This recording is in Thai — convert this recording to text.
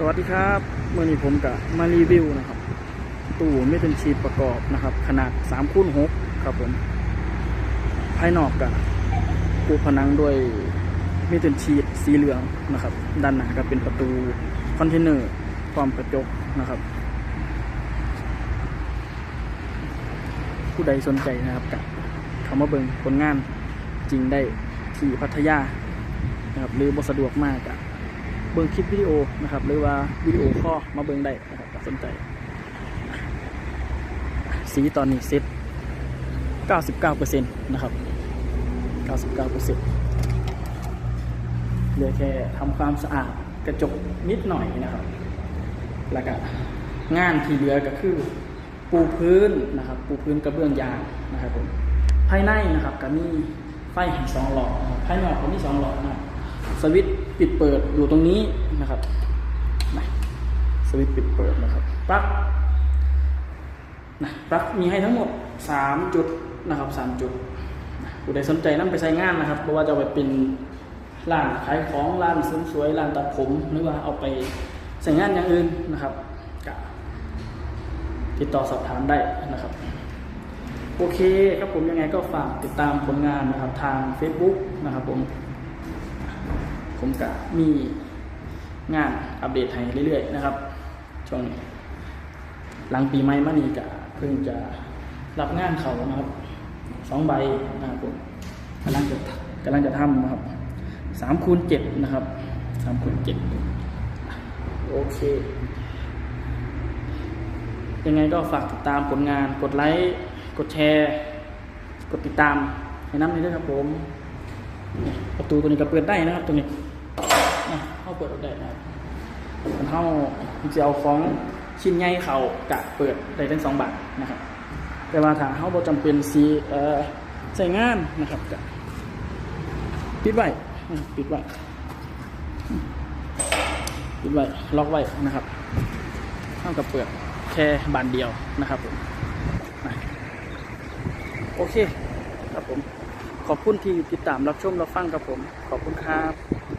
สวัสดีครับเมื่อนี้ผมกับมารีวิวนะครับ ตู้ไม่เป็นชีทประกอบนะครับ ขนาด3คูณ6ครับผมภายนอกกับปูผนังด้วยมิเตนชีตสีเหลืองนะครับ ด้านหน้าก็เป็นประตูคอนเทนเนอร์ความกระจกนะครับ ผู้ใดสนใจนะครับกับคำว่าเบิงผลงานจริงได้ที่พัทยานะครับหรือบสะดวกมากอะ เบิ่งคลิปวิดีโอนะครับ หรือว่าวิดีโอข้อมาเบิ่งได้นะครับสนใจ สีตอนนี้เซ็ต99%นะครับ 99%เหลือแค่ทำความสะอาดกระจกนิดหน่อยนะครับ แล้วก็งานที่เหลือก็คือปูพื้นนะครับ ปูพื้นกระเบื้องยางนะครับผมภายในนะครับก็มีไฟให้สองหลอดภายนอกก็มีสองหลอดนะครับ สวิตช์ปิดเปิดอยู่ตรงนี้นะครับนะสวิตช์ปิดเปิดนะครับปลั๊กนะปลั๊กมีให้ทั้งหมด 3 จุดนะครับ 3 จุดผู้ใดสนใจนํไปใช้งานนะครับ เพราะว่าจะไปเป็นร้านขายของร้านเสริมสวยร้านตัดผมหรือว่าเอาไปใช้งานอย่างอื่นนะครับติดต่อสอบถามได้นะครับ โอเคครับผมยังไงก็ฝากติดตามผลงานนะครับทาง Facebook นะครับผม ผมกะมีงานอัปเดตให้เรื่อยๆนะครับ ช่วงนี้หลังปีใหม่มานี้กะเพิ่งจะรับงานเขานะครับสองใบนะครับผมกำลังจะกำลังจะทำนะครับสามคูณเจ็ดนะครับสามคูณเจ็ดโอเค ยังไงก็ฝากติดตามผลงานกดไลค์ กดแชร์ กดติดตามให้น้ำนี้ด้วยครับผม ประตูตัวนี้ก็เปิดได้นะครับ ตัวนี้เข้าเปิดออกได้นะครับมันเข้าจะเอาของชิ้นใหญ่เขากะเปิดได้ทั้งสองบาทนะครับ แต่ว่าถ้าเข้าบ่จำเป็นสีเอ่อใส่งานนะครับกะปิดไว้ปิดไว้ปิดไว้ล็อกไว้นะครับเท่ากับเปิดแค่บานเดียวนะครับผมโอเคครับผม ขอบคุณที่ติดตามรับชมรับฟังครับผม ขอบคุณครับ